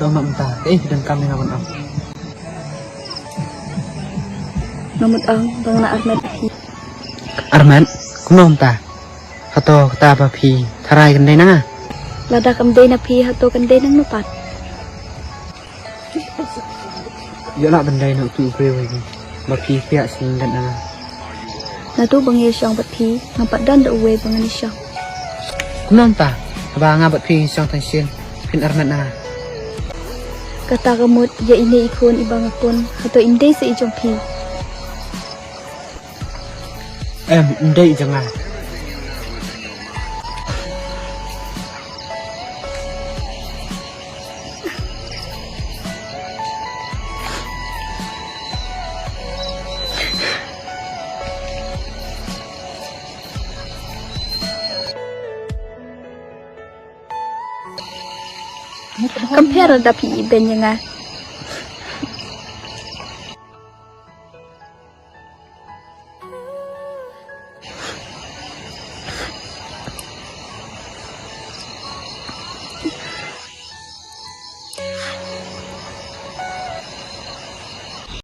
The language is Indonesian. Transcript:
to mak mta eh dan kami naman am Ngamut ang bang na armet hi. arman kumam ta hato ta pa phi tharai kan dai na Lada kam day na pi hato kan day nang nupat. yo la ban dai no tu pre we ma phi pia sin dan na Natu bang ye siyang bat pi. Ngapat dan da uwe bang ni siyang. kumam ta ba nga bat phi sang tan sin pin arman na Kata ya ini ikon ibang akon. Hato inde sa ijong pi. em ndai janga Kampera da pi ben yang nga.